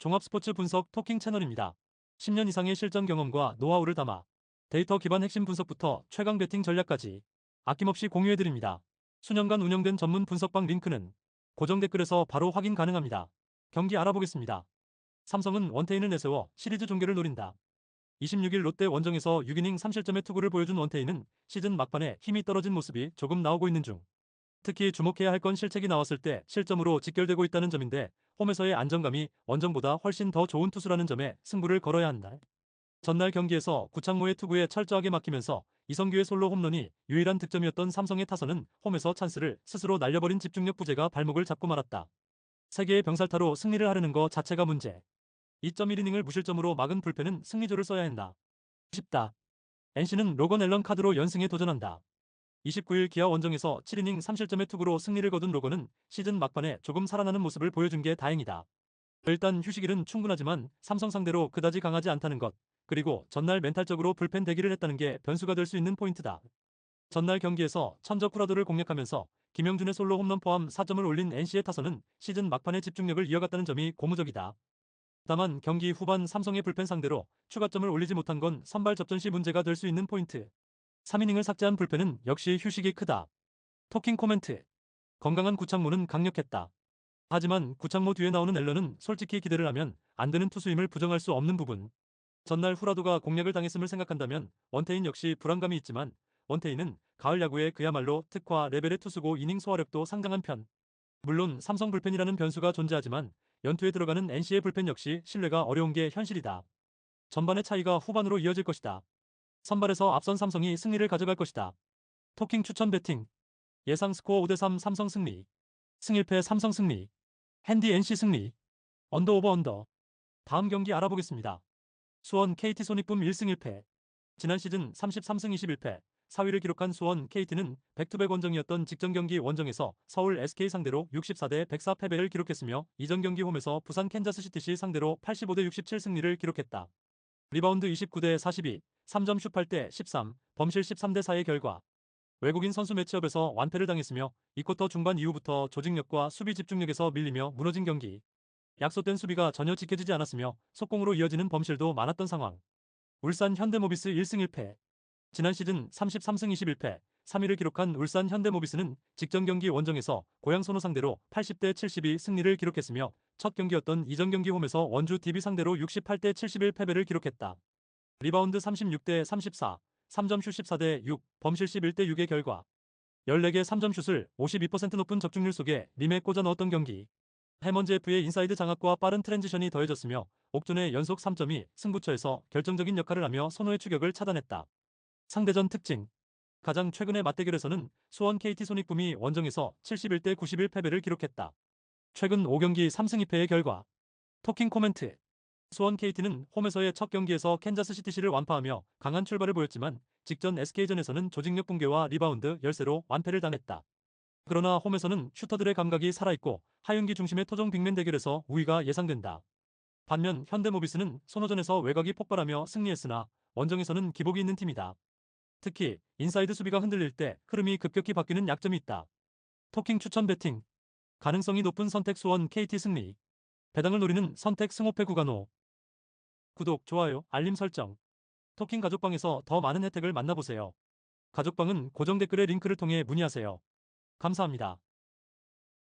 종합 스포츠 분석 토킹 채널입니다. 10년 이상의 실전 경험과 노하우를 담아 데이터 기반 핵심 분석부터 최강 배팅 전략까지 아낌없이 공유해드립니다. 수년간 운영된 전문 분석방 링크는 고정 댓글에서 바로 확인 가능합니다. 경기 알아보겠습니다. 삼성은 원태인을 내세워 시리즈 종결을 노린다. 26일 롯데 원정에서 6이닝 3실점의 투구를 보여준 원태인은 시즌 막판에 힘이 떨어진 모습이 조금 나오고 있는 중. 특히 주목해야 할 건 실책이 나왔을 때 실점으로 직결되고 있다는 점인데 홈에서의 안정감이 원정보다 훨씬 더 좋은 투수라는 점에 승부를 걸어야 한다. 전날 경기에서 구창모의 투구에 철저하게 막히면서 이성규의 솔로 홈런이 유일한 득점이었던 삼성의 타선은 홈에서 찬스를 스스로 날려버린 집중력 부재가 발목을 잡고 말았다. 세계의 병살타로 승리를 하려는 거 자체가 문제. 2.1이닝을 무실점으로 막은 불펜은 승리조를 써야 한다. 쉽다. NC는 로건 앨런 카드로 연승에 도전한다. 29일 기아 원정에서 7이닝 3실점의 투구로 승리를 거둔 로건은 시즌 막판에 조금 살아나는 모습을 보여준 게 다행이다. 일단 휴식일은 충분하지만 삼성 상대로 그다지 강하지 않다는 것, 그리고 전날 멘탈적으로 불펜 대기를 했다는 게 변수가 될 수 있는 포인트다. 전날 경기에서 천적 후라도를 공략하면서 김영준의 솔로 홈런 포함 4점을 올린 NC의 타선은 시즌 막판의 집중력을 이어갔다는 점이 고무적이다. 다만 경기 후반 삼성의 불펜 상대로 추가점을 올리지 못한 건 선발 접전 시 문제가 될 수 있는 포인트. 3이닝을 삭제한 불펜은 역시 휴식이 크다. 토킹 코멘트. 건강한 구창모는 강력했다. 하지만 구창모 뒤에 나오는 앨런은 솔직히 기대를 하면 안 되는 투수임을 부정할 수 없는 부분. 전날 후라도가 공략을 당했음을 생각한다면 원태인 역시 불안감이 있지만 원태인은 가을 야구에 그야말로 특화 레벨의 투수고 이닝 소화력도 상당한 편. 물론 삼성 불펜이라는 변수가 존재하지만 연투에 들어가는 NC의 불펜 역시 신뢰가 어려운 게 현실이다. 전반의 차이가 후반으로 이어질 것이다. 선발에서 앞선 삼성이 승리를 가져갈 것이다. 토킹 추천 배팅. 예상 스코어 5대3 삼성 승리. 승일패 삼성 승리. 핸디 NC 승리. 언더 오버 언더. 다음 경기 알아보겠습니다. 수원 KT 손익붐 1승 1패. 지난 시즌 33승 21패. 4위를 기록한 수원 KT는 백투백 원정이었던 직전 경기 원정에서 서울 SK 상대로 64대 104 패배를 기록했으며 이전 경기 홈에서 부산 캔자스시티시 상대로 85대 67 승리를 기록했다. 리바운드 29대 42, 3점 슛 8대 13, 범실 13대 4의 결과 외국인 선수 매치업에서 완패를 당했으며 이쿼터 중반 이후부터 조직력과 수비 집중력에서 밀리며 무너진 경기. 약속된 수비가 전혀 지켜지지 않았으며 속공으로 이어지는 범실도 많았던 상황. 울산 현대모비스 1승 1패. 지난 시즌 33승 21패, 3위를 기록한 울산 현대모비스는 직전 경기 원정에서 고양 선호 상대로 80대 72 승리를 기록했으며 첫 경기였던 이전 경기 홈에서 원주 DB 상대로 68대 71 패배를 기록했다. 리바운드 36대 34, 3점 슛 14대 6, 범실 11대 6의 결과 14개 3점 슛을 52% 높은 적중률 속에 림에 꽂아 넣었던 경기. 해먼즈 F의 인사이드 장악과 빠른 트랜지션이 더해졌으며 옥존의 연속 3점이 승부처에서 결정적인 역할을 하며 선호의 추격을 차단했다. 상대전 특징 가장 최근의 맞대결에서는 수원 KT 손익붐이 원정에서 71대 91 패배를 기록했다. 최근 5경기 3승 2패의 결과 토킹 코멘트 수원 KT는 홈에서의 첫 경기에서 캔자스 시티시를 완파하며 강한 출발을 보였지만 직전 SK전에서는 조직력 붕괴와 리바운드 열세로 완패를 당했다. 그러나 홈에서는 슈터들의 감각이 살아있고 하윤기 중심의 토종 빅맨 대결에서 우위가 예상된다. 반면 현대모비스는 손호전에서 외곽이 폭발하며 승리했으나 원정에서는 기복이 있는 팀이다. 특히 인사이드 수비가 흔들릴 때 흐름이 급격히 바뀌는 약점이 있다. 토킹 추천 배팅. 가능성이 높은 선택 수원 KT 승리. 배당을 노리는 선택 승호패 구간호. 구독, 좋아요, 알림 설정. 토킹 가족방에서 더 많은 혜택을 만나보세요. 가족방은 고정 댓글의 링크를 통해 문의하세요. 감사합니다.